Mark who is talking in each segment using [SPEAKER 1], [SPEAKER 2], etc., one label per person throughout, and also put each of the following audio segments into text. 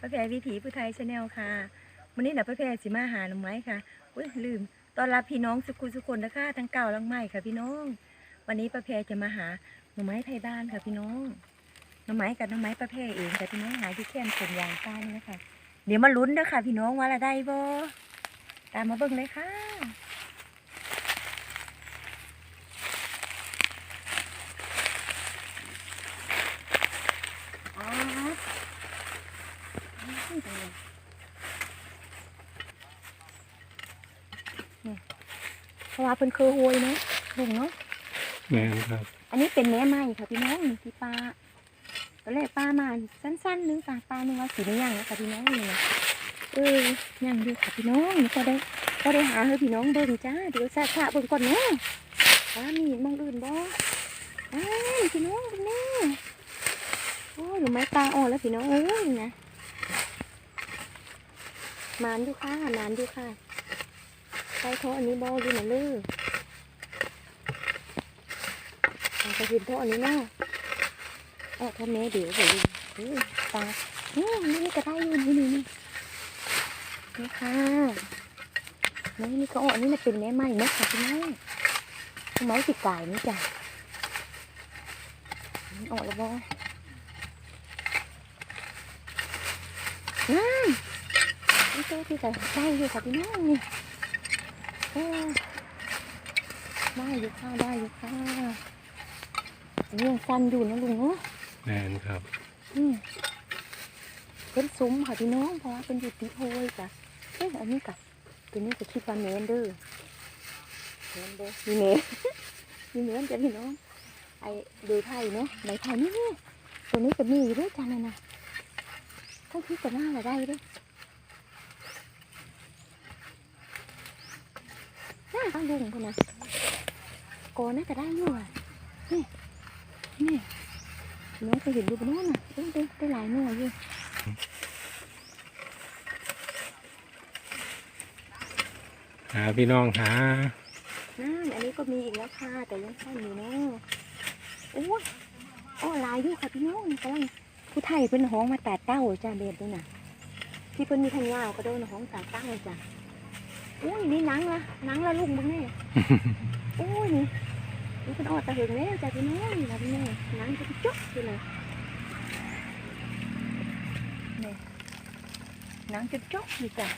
[SPEAKER 1] ป้าแพรวิถีผู้ไทยชาแนลค่ะวันนี้นะป้าแพรสิมาหาหน่อไม้ค่ะอุ้ยลืมตอนรับพี่น้องสุขุสุคนนะคะทั้งเก่าทั้งใหม่ค่ะ พี่น้อง วันนี้ป้าแพรจะมาหาหน่อไม้ไทยบ้านค่ะพี่น้องหน่อไม้กับหน่อไม้ป้าแพรเองค่ะพี่น้องหาที่แค่นสวนยางใต้นี่นะคะเดี๋ยวมาลุ้นเด้อค่ะ พี่น้องว่าละได้บ่ตามมาเบิ่งเลยค่ะ อ๋อนี่เพ ราะว่าเพิ่นเคยโวยเนาะลุงเนาะ
[SPEAKER 2] แม่นครับ
[SPEAKER 1] อันนี้เป็นแม่ไม้ค่ะพี่น้องนี่ที่ป้าตอนแรกป้ามาสั้นๆนึงป้าป้านึกว่าสีไม่ย่างแล้วค่ะพี่น้องนี่นะเออย่างอยู่ค่ะพี่น้องนี่ก็ได้ก็ได้หาให้พี่น้องเบิ่งจ้าเดี๋ยวซาซาเบิ่งก่อนเนาะว่ามีหมองอื่นบ่อ้ายพี่น้องเบิ่งแน่โอ้ยหนูไม้ตาอ่อนแล้วพี่น้องเอ้ยนะมานดูค่ะมานดูค่ะ ใส่ท่ออันนี้บอยู่ไหนเลยเอาไปหินท่ออันนี้เนาะเออท่อแม่เดี๋ยวเดี๋ยวดูตาเนี่ยนี่นี่ก็ได้อยู่นี่นี่นี่นี่ค่ะนี่นี่ก็อ่อนนี่มันเป็นแม่ไม้เนาะค่ะพี่น้องไม้ติดกายนี่จ้ะนี่ออกแล้วบ่นั่นนี่เจ้าที่จะได้อยู่ค่ะพี่น้องนี่ ได้อยู่ค่ะได้อยู่ค่ะอันนี้ยังสั้นอยู่นะลุงเนาะ
[SPEAKER 2] แม่นครับ
[SPEAKER 1] อืมเป็นซุ้มค่ะพี่น้องเพราะว่าเป็นอยู่ติดโพยจ้ะเอ้ยอันนี้กับตัวนี้จะคิดว่าเมนเด้อเมนเด้อมีเมนมีเมนจ้ะพี่น้องไอ้ดูไทยเนาะไหนไทยนี่นี่ตัวนี้ก็มีอยู่ด้วยจ้ะนั่นน่ะทั้งที่ก็น่าละได้เด้วย น่าต้องดุงคนน่ะโกน่าจะได้อยู่อะนี่นี่น้องเคยเห็นดูบนโน้นน่ะได้ได้ได้หลายหน่วยอยู่
[SPEAKER 2] หาพี่น้องหา
[SPEAKER 1] นั่นอันนี้ก็มีอีกแล้วค่ะ แต่ยังสั้นอยู่เนาะโอ้ยอ้อหลายอยู่ค่ะพี่น้องกำลังผู้ไทยเป็นห้องมาแตดเต้าจ้าเบ็ดด้วยน่ะที่เพิ่นมีทันยาวก็โดนห้องแตดเต้าจ้ะโอ้ยนี่หนังละหนังละลุงบึงนี่โอ้ยนี่นี่เป็นออดตะเหิงแล้วจ้ะพี่น้องนี่ละพี่น้องหนังจะจุ๊บอยู่เลยนี่หนังจะจุ๊บอยู่จ้ะ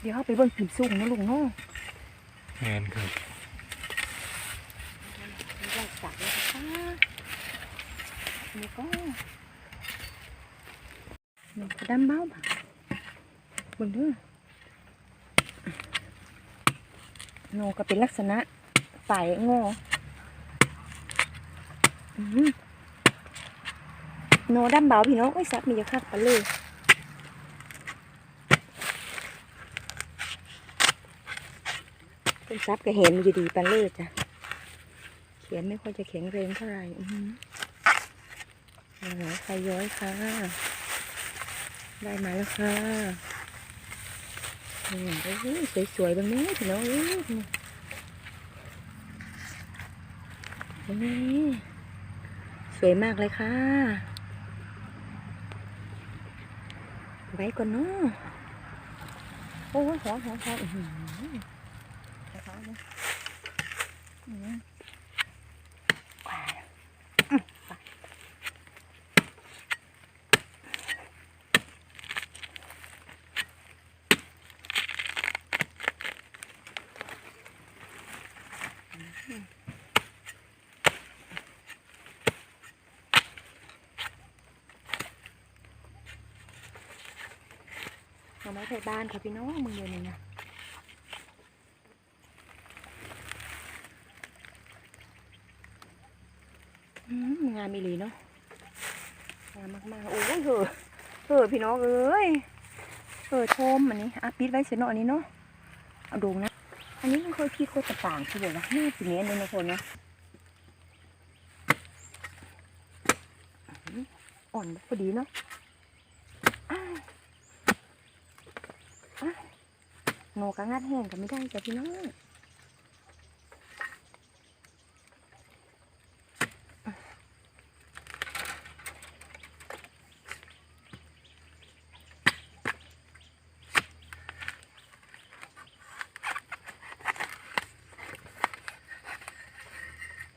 [SPEAKER 1] เดี๋ยวเราไปเบิ่งผิวสูงนะลุงเนาะ
[SPEAKER 2] แม่นครับ
[SPEAKER 1] มีแรกจับเลยค่ะ นี่ก็นี่ก็ดำเบ้าบ่ะเบิ่งด้วยโนก็เป็นลักษณะฝ่ายงออืมโนดำเบาพี่น้องไอ้สับมีจะคักไปเลยเป็นซับก็เห็นอยู่ดีปันเลิศจ้ะ เขียนไม่ค่อยจะแข็งแรงเท่าไหร่อือ หือเอาหลายไฟย้อยค่ะ ได้มาแล้วค่ะนี่โอ้โสวยๆแบบนี้พี่น้องเอ้ยนี่สวยมากเลยค่ะ ไว้ก่อนเนาะโอ้ยหอมหอมหอมอื้อหือหอมเลย น่อไม้ไทยบ้านค่ะพี่น้องมึงเดียวนี่นะงามอีหลีเนาะงามมากๆโอ้ยเหอะเหอะพี่น้องเอ้ยเหอะชมอันนี้อะปิดไว้เสียหน่อยนี้เนาะเอาดูนะ อันนี้มันเคยพี่โคตรต่างใช่ไหมวะนี่สีเนี้ยเลยนะคนเนาะอ่อนพอดีเนาะ โง่ก็งัดแห้งก็ไม่ได้จ้ะพี่น้อง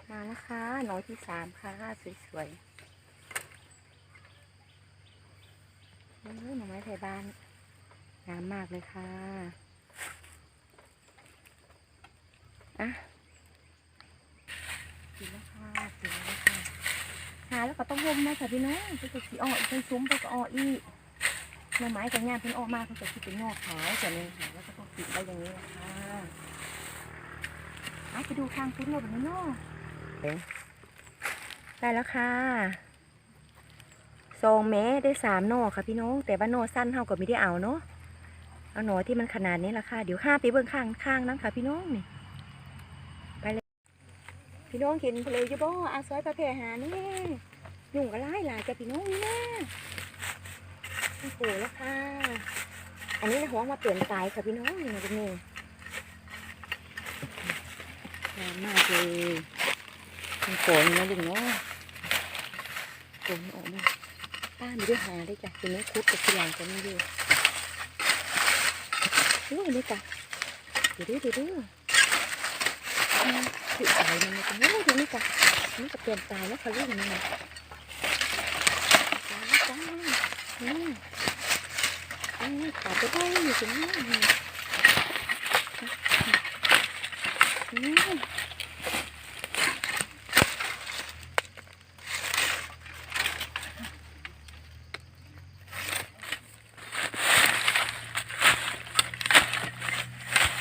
[SPEAKER 1] มาแล้วค่ะน้อยที่สามค่ะสวยๆนี่หน่อไม้ไทยบ้านงามมากเลยค่ะ อะสีแล้วค่ะสีแล้วค่ะหาแล้วก็ต้องห่มนะค่ะพี่น้องเพื่อจะสีอ่ออีกเป็นซุ้มเพื่อก็อ่ออีกหน่อไม้กับงานเพิ่นออกมาเพิ่นจะคิดเป็นงอกขาวจะนี่ค่ะแล้วก็ต้องติดไว้อย่างนี้นะคะอะไปดูทางพุ้นเลยแบบนี้เนาะได้แล้วค่ะซองแม้ได้สามหน่อค่ะพี่น้อง แต่ว่าหน่อสั้นเท่ากับไม่ได้เอาเนาะเอาหน่อที่มันขนาดนี้ละค่ะ เดี๋ยวห้าไปเบื้องข้างข้างนั่นค่ะพี่น้องนี่ พี่น้องกินเลอยู่บ่อาซอยประเภทหานี่ยุ่งก็ไล่หลายจ้ะพี่น้องนี่นะโอ้โหแล้วค่ะ อันนี้นะหัวมาเปลี่ยนสายค่ะพี่น้องนี่นะเป็นไงงามมากเลยมันโกนนะลุงเนาะโกนออกมาป้ามีด้วยหาได้จ้ะทีนี้คุดกับที่หลังจะไม่ดูโอ้ยนี่จ้ะเดี๋ยวดูเดี๋ยวดู อืมติดอะไรมันเลยจ้ะโอ้ยดูนี่จ้ะนี่จะเปลี่ยนตายแล้วค่ะลูกนี่นะตายแล้วจ้าอืมอืมขาดไปได้อยู่ตรงนี้อืม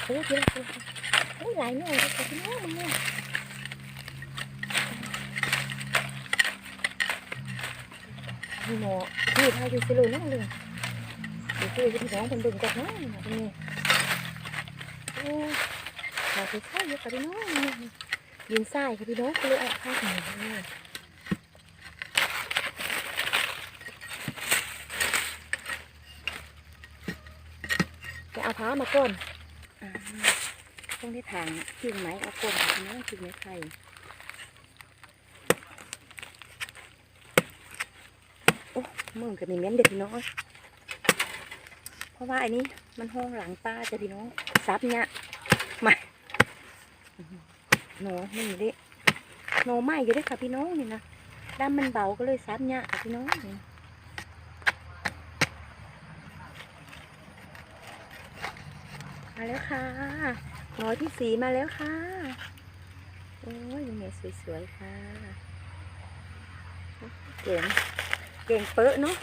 [SPEAKER 1] โอ้ยเดี๋ยวเดี๋ย อุ้ยหลายหน่อยเลยค่ะพี่น้องมึงเนี่ยนี่หมอพี่พาอยู่สิเลยน้องเลยดี๋ยวพี่พี่น้องเป็นดึงกับน้องนะพี่นี่โอ้ยขอไปใช่เยอะค่ะพี่น้องนี่ยืนใส่ค่ะพี่น้องก็เลยออกข้างหนึ่งนี่จะเอาผ้ามาก่อน ต้องได้ทางกิ่งไม้เอากลมค่ะพี่น้องกิ่งไม้ไผ่โอ้มึงกับมีเม้นเด็ดพี่น้องเพราะว่าอันนี้มันห้องหลังป้าจ้ะพี่น้องซับเนี่ยมาหนูนี่ดิหนูไม้อยู่ด้วยค่ะพี่น้องนี่นะด้ามมันเบาก็เลยซับเนี่ยพี่น้องนี่มาแล้วค่ะ หน่อที่สีมาแล้วค่ะ โอ้ยยังไงสวยๆค่ะ เก่ง เก่งเป๊ะเนาะ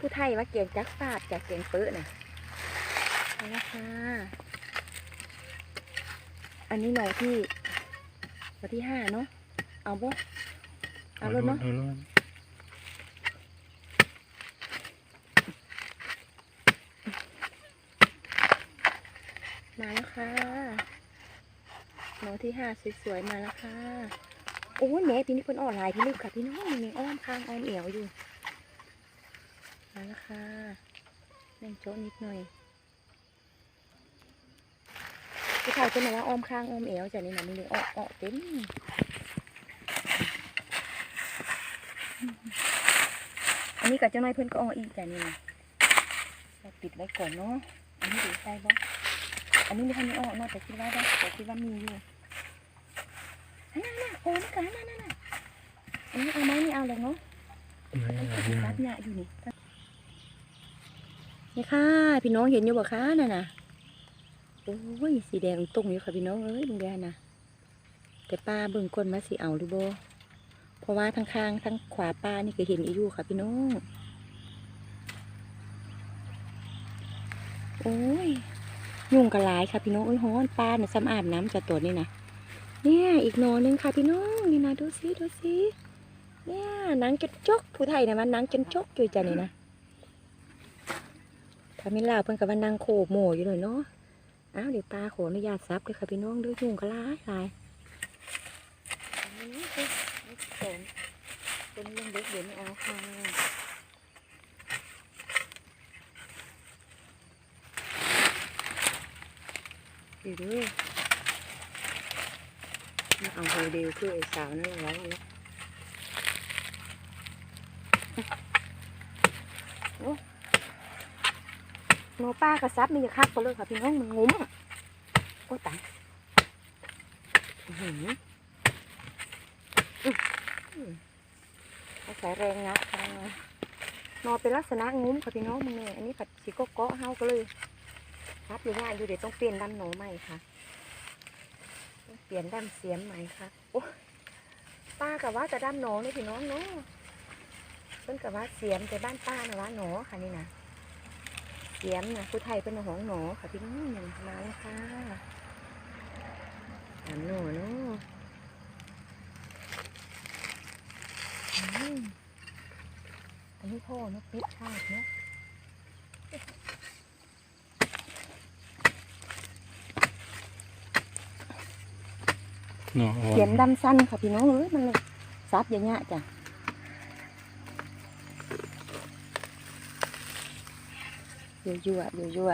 [SPEAKER 1] ผู้ไทยว่าเก่งจักฟาดจากเก่งเป๊ะน่ะเอาละค่ะ อันนี้หน่อที่หน่อที่ห้าเนาะ เอาบ่เอาลยเนาะ
[SPEAKER 2] เอาเลย
[SPEAKER 1] มาแล้วค่ะหนูที่ห้าสวยๆมาแล้วค่ะโอ้ยแม่พี่นี่เพิ่นออนไลน์พี่ลูกค่ะพี่น้องนี่อ้อมข้างอ้อมเอวอยู่มาแล้วค่ะแม่งโจ้นิดหน่อยพี่ชายจะมาว่าอ้อมข้างอ้อมเอวจ้ะนี่นะมันเลยอ้ออ้อเต็มอันนี้กับเจ้าน้อยเพิ่นก็อ้ออีกจ้ะนี่นะเราปิดไว้ก่อนเนาะอันนี้ดูใช่บ่ อันนี้ไม่ทันได้ออกนะแต่คิดว่าได้แต่คิดว่ามีอยู่นั่นน่ะโอ้นั่กันนั่นน่ะอันนี้เอาไหมไม่เอาเลยเนาะ
[SPEAKER 2] ไม่
[SPEAKER 1] ต้อง
[SPEAKER 2] ม่
[SPEAKER 1] รั
[SPEAKER 2] เอา
[SPEAKER 1] ดเนี่ยอยู่นี่นี่ค่ะ พี่น้องเห็นอยู่บ่คะน่ะน่ะโอ้ยสีแดงตรงอยู่ค่ะพี่น้องเอ้ยตรงแดงน่ะแต่ป้าเบิ่งคนมาสิเอาหรือบ่เพราะว่าทั้งข้างทั้งขวาป้านี่ก็เห็นอีอยู่ค่ะพี่น้อง โอ้ย ยุงกระลายค่ะพี่น้องเอ้ยฮ้อนปลาเนี่ยซ้ำอาบน้ำจากตัวนี่นะเนี่ยอีกหนอหนึงค่ะพี่น้องนี่นะดูสิดูสิเนี่ยนังจนจกผู้ไทยนะมันนังจนจกอยู่จ้ะนี่นะถ้าไม่ลาวเพิ่นกับว่านังโขบโหมอยู่เลยเนาะอ้าวเดี๋ยวปลาขออนุญาตซับเลยค่ะพี่น้องด้วยยุงกระลายลายเล็นตัวนี้ยังเล็กเดี๋ยวไม่เอาค่ะ เดียวด้วยมาเอาโฮเดลคือไอ้สาวนั่นแหละแล้วนะโอ้โนป้ากระซับมีอย่าคักไปเลยค่ะพี่น้องมันงุ้มโอ้ตายอื้อหือมอาศัยแรงงัดค่ะนอนเป็นลักษณะงุ้มค่ะพี่น้องมึงเนี่ยอันนี้ผัดสีก็เกาะเฮาก็เลย ครับอยู่ง่ายอยู่เดี๋ยวต้องเปลี่ยนดำหนูใหม่ค่ะต้องเปลี่ยนดำเสียมใหม่ค่ะโอ้ป้ากับว่าจะดำหนูนี่พี่น้องเนาะเพิ่นกับว่าเสียมแต่บ้านป้านะว่าหนูค่ะนี่นะเสียมนะผู้ไทยเป็นของหนูค่ะพี่น้องนี่มาแล้วค่ะดำหนูเนาะอันนี้พ่อเนกปิดชาติเนาะ
[SPEAKER 2] เนาะอ่อ
[SPEAKER 1] เขีย
[SPEAKER 2] น
[SPEAKER 1] ดำสั้นค่ะพี่น้องเอ้ยมันเลยซับอย่างเงี้ยจ้ะยั่วยั่วยั่วยั่ว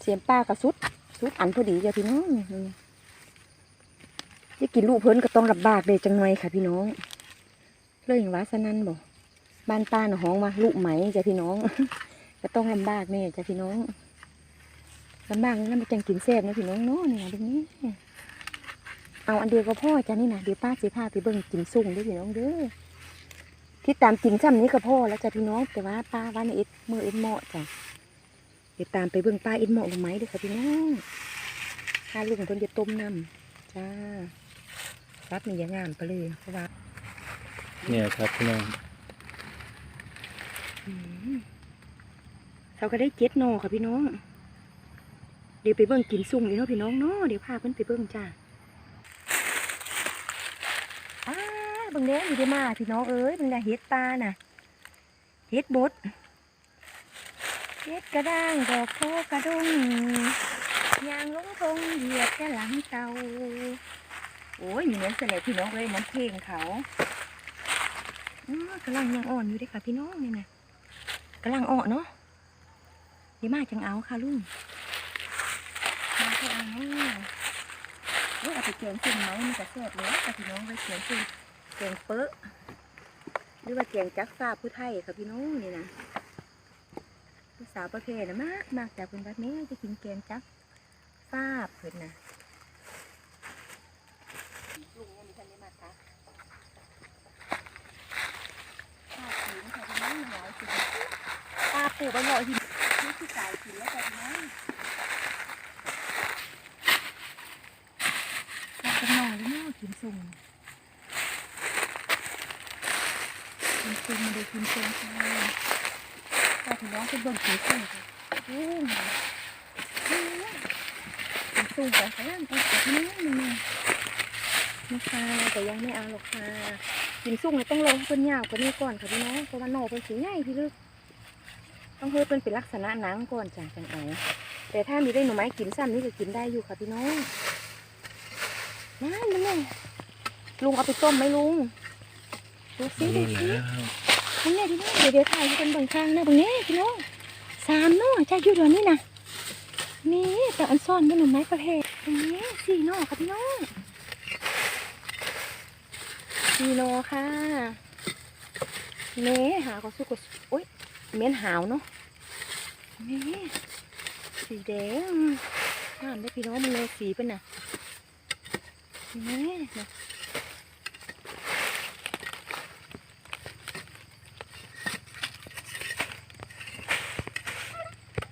[SPEAKER 1] เสียมป้ากระสุดสุดอันพอดีจ้ะพี่น้องนี่จะกินลูกเพิ่นก็ต้องลำบากเลยจังหน่อยค่ะพี่น้องเลยอย่างว่าสนั่นบอกบ้านป้าหน่ะห้องว่าลูกไหมจ้ะพี่น้อง ก็ต้องลำบากแน่จ้ะพี่น้อง ลำบากนั่นมันจังกินแซ่บนะพี่น้องเนาะเนี่ยตรงนี้เอาอันเดียวก็พ่อจ้ะนี่นะเดี๋ยวป้าสิพาไปเบิ่งกินสุ่งด้วยพี่น้องเด้อที่ตามกินซ้ำนี้ก็พ่อแล้วจ้ะพี่น้องแต่ว่าป้าว่าในเอ็ดมือเอ็ดเหมาะจ้ะเดี๋ยวตามไปเบิ่งป้าเอ็ดเหมาะลงไหมเด้อค่ะพี่น้องถ้าลุงคนจะต้มน้ำจ้ารับมีอย่างงามไปเลยเพราะว่า
[SPEAKER 2] เนี่ยครับพี่น้อง
[SPEAKER 1] อืมเขาก็ได้เจ็ดหนอค่ะพี่น้อง เดี๋ยวไปเบิ่งกินสุ่งอีกเนาะพี่น้องเนาะเดี๋ยวพาเพิ่อนไปเบิ่งจ้าอ้าเบิ่งเด้อยู่ได้มาพี่น้องเอ้ยเบิ่งได้เฮ็ดปลาน่ะเฮ็ดบดเฮ็ดกระด้างดอกโพกระดงยางลงทงเหยียบแค่หลังเตาโอ้ยมีเหมือนเสน่ห์พี่น้องเลยเหมือนเพลงเขากำลังยังอ่อนอยู่เด้ค่ะพี่น้องเนี่ยนะกำลังอ่อนเนาะเดี๋ยวมาจังเอาค่ะลุงมาจัง เอาเนาะเอ้ยเอาไปเกียงซึ่งไหมมันจะแซ่บเลยค่พี่น้องไปเกียงซึ่งเกียงเป๊ะหรือว่าเกียงจักฟ้าผู้ไทยค่ะพี่น้องนี่นะผู้สาวประเภทนะมากมากจากเป็นแบบนี้จะกินเกียงจักฟ้าเพิ่นนะลุงยังมีทันได้มาค่ะข้าวขิงค่ะพี่น้องหลายสิปลาปูใบหน่อยหินนี่คือสายขินแล้วค่ะพี่น้อง เราเป็นน้องหรือเนาะ กินสุ่มกินสุ่มมาดูกินสุ่มค่ะแต่ถึงน้องเป็นเบิ่งกินสุ่มค่ะโอ้ยกินสุ่มแต่ขยันไปแต่ที่นี่นี่นะนี่ค่ะแต่ยังไม่เอาหรอกค่ะกินสุ่มเนี่ยต้องลงเป็นยาวกว่านี้ก่อนค่ะพี่น้องเพราะว่าหน่อเป็นสีใหญ่พี่ลึกต้องเฮ้ยเป็นเป็นลักษณะหนังก่อนจังจังเอาแต่ถ้ามีได้หน่อไม้กินซ้ำนี่ก็กินได้อยู่ค่ะพี่น้อง นั่นนั่นไงลุงเอาไปต้มไหมลุงดูสิดู
[SPEAKER 2] นี่
[SPEAKER 1] สิ
[SPEAKER 2] แล้ว
[SPEAKER 1] นี่ไงพี่น้องเดี๋ยวเดี๋ยวถ่ายให้เป็นเบางข้างนะเบางนี้พี่น้องสามเนาะจ้าอยู่เดี๋ยวนี้นะนี่แต่อันซ่อนไม่หนุ่มไม้ประเภทตรงนี้สี่เนาะค่ะพี่น้องสี่โนค่ะเน่หาก็สู้กับโอ๊ยเม้นหาวเนาะนี่สีแดงงามได้อพี่น้องมันเลยสีเป็นน่ะ นี่นะ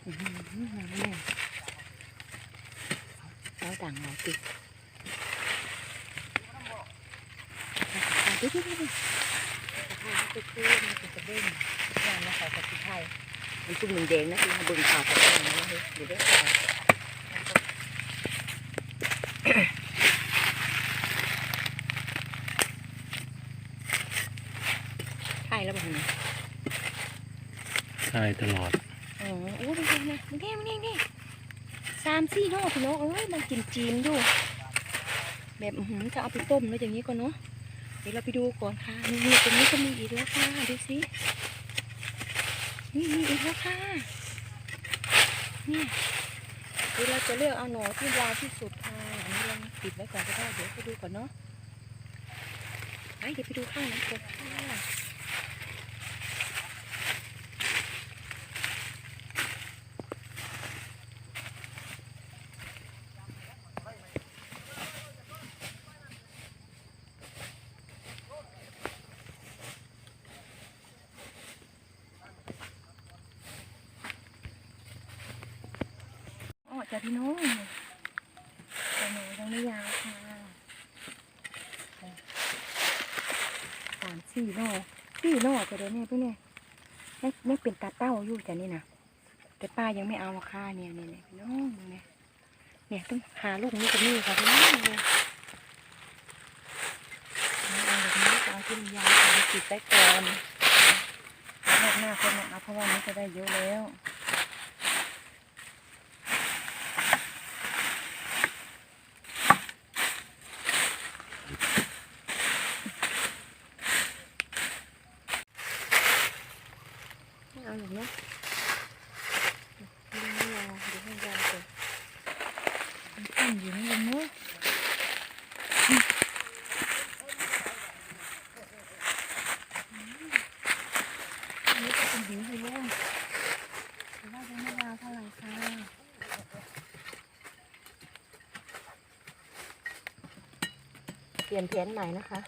[SPEAKER 1] อื้อหือมาแม่เอาดังเราติดเอาดิดิดิดิติดคือมันเป็นกระเด้งย่างนะใส่กับพริกไทยมันจุ่มแดงๆนะคือมาเบิ่งข่าวกับแม่นะเฮ้ยเดี๋ยวได้ข่าวถ่ายแล้วแบบนี้
[SPEAKER 2] ใช่ตลอด
[SPEAKER 1] อ๋อโอ้ยเป็นนะมันแง่มันแง่นี่สามสี่นอกพี่น้องเอ้ยมันกินจีนอยู่ แบบหือจะเอาไปต้มแล้วอย่างนี้ก่อนเนาะเดี๋ยวเราไปดูก่อนค่ะนี่ตรงนี้ก็มีอีกแล้วค่ะดูสินี่มีอีกแล้วค่ะเนี่ยเดี๋ยวเราจะเลือกเอาหน่อที่ยาวที่สุดค่ะอันนี้เราปิดไว้ก่อนก็ได้เดี๋ยวไปดูก่อนเนาะไปเดี๋ยวไปดูข้างนั้นก่อนค่ะ จ้ะพี่น้องแต่หนูยังไม่ยาวค่ะสามสี่นอสี่นอจะได้เนี่ยพี่เนี่ยยังยังเป็นตาเต้าอยู่จ้ะนี่นะแต่ป้ายังไม่เอาค่ะเนี่ยเนี่ยพี่น้องเนี่ยเนี่ยต้องหาลูกนี้กับนี่ค่ะพี่น้องเลยเอาแบบนี้เอาที่มันยาวเอาไปติดไว้ก่อนรอบหน้าคนมาเอาเพราะว่านี้จะได้เยอะแล้ว ไม่เอาอย่างนี้ยไม่ยาวเดี๋ยวให้ยาวก่อนมันตั้งอยู่นี่เองเนาะอันนี้ก็เป็นหวีอยู่แล้วแต่ว่ายังไม่ยาวเท่าไหร่ค่ะเป ลี่ยนแผนใหม่นะคะ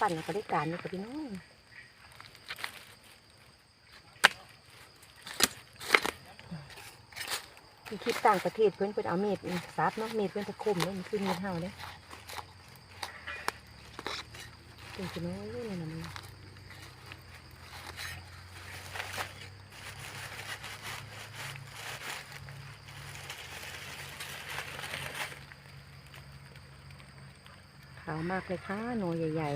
[SPEAKER 1] ปั่นกับบริการนี่กับพี่น้องคลิปต่างประเทศเพื่อนเพื่อนเอาเม็ดซับเนาะเม็ดเพื่อนตะคุ่มเนี่ยมันคือเม็ดเห่าเนี่ย เป็นน้องอยู่เนี่ยนะมันขาวมากเลยค่ะหนอใหญ่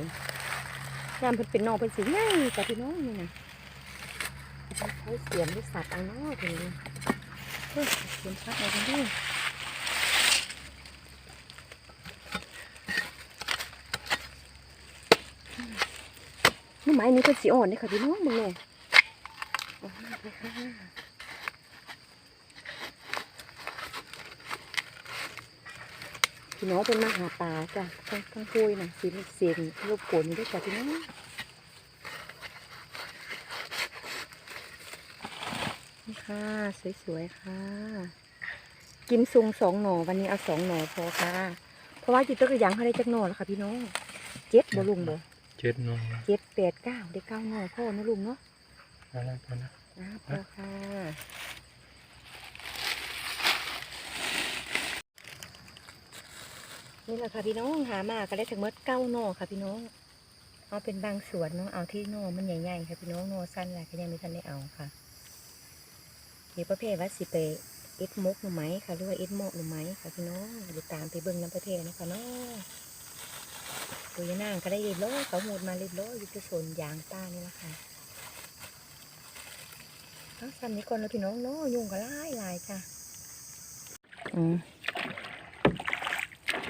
[SPEAKER 1] ๆยามเพิ่นเป็นนอเป็นสีใหญ่แต่พี่น้องนี่นะใช้เสียมหรือสัตว์เอาเนาะทีนี้เฮ้ยเสียมสัตว์เอากันดินี่ ไม้นี้เป็นสีอ่อนเลยค่ะพี่น้องมึงเนี่ยอ่อนมากเลยค่ะพี่น้องเป็นมาหาปลาจ้ะข้างข้างคุยนะสีเสียงรูปโขนด้วยจ้ะพี่น้องนี่ค่ะสวยๆค่ะ กินซุงสองหน่อวันนี้เอาสองหน่อพอค่ะ เพราะว่าจิตตกระยังเขาได้จักหน่อแล้วค่ะพี่น้อง เจ็ดบ่ลุงบ่
[SPEAKER 2] เจ็ดนอ
[SPEAKER 1] เจ็ดแปดเก้าได้เก้าหน่อพ่อนะลุงเนาะ
[SPEAKER 2] อะไรกันนะ
[SPEAKER 1] อ่าพอค่ะนี่แหละค่ะพี่น้องหามาก็ได้ถึงหมดเก้าหน่อค่ะพี่น้องเอาเป็นบางส่วนเนาะเอาที่หน่อมันใหญ่ๆค่ะพี่น้องหน่อสั้นแหละก็ยังไม่ทันได้เอาค่ะมีประเภทว่าสิไปเอ็ดมกหรือไหมค่ะหรือว่าเอ็ดหมกหรือไหมค่ะพี่น้องเดี๋ยวตามไปเบิ่งน้ำประเภทนะคะเนาะ ตัวยานางก็ได้เรียบร้อยเขาหูดมาเรียบร้อยอยู่ที่สวนยางป้านี่แหละค่ะเอาซ้ำนี้ก่อนแล้วพี่น้องเนาะยุงก็หลายหลายจ้ะอืม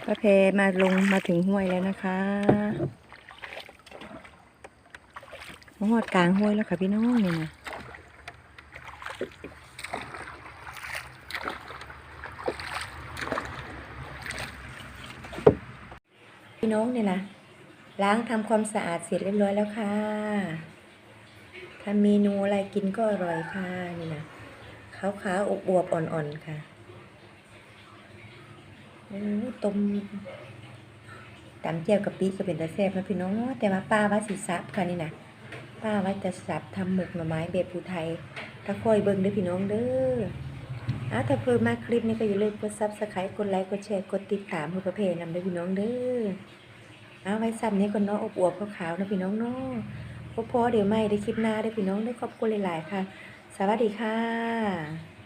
[SPEAKER 1] พระเพมาลงมาถึงห้วยแล้วนะคะมาหอดกลางห้วยแล้วค่ะพี่น้องนี่นะพี่น้องเนี่ยนะ ล้างทำความสะอาดเสร็จเรียบร้อยแล้วค่ะทำเมนูอะไรกินก็อร่อยค่ะนี่นะขาวขาวอบอวบอ่อนๆค่ะโอ้ต้มตำเจียวกะปิก็เป็นตาแซ่บนะพี่น้องแต่ว่าป้าว่าสิซับค่ะนี่นะป้าว่าจะสับทำหมึกหน่อไม้แบบภูไทยถ้าคอยเบิ่งเด้อพี่น้องเด้ออะถ้าเพิ่มมากคลิปนี้ก็อย่าลืมกดซับสไครต์กดไลค์กดแชร์กดติดตามเพื่อประเพณนำเด้อพี่น้องเด้อ เอาไว้ซ้ำนี้ก่อนเนาะอบอวบขาวๆนะพี่น้องเนาะพอๆเดี๋ยวไม่ได้คลิปหน้าได้พี่น้องได้ขอบคุณหลายๆค่ะ สวัสดีค่ะ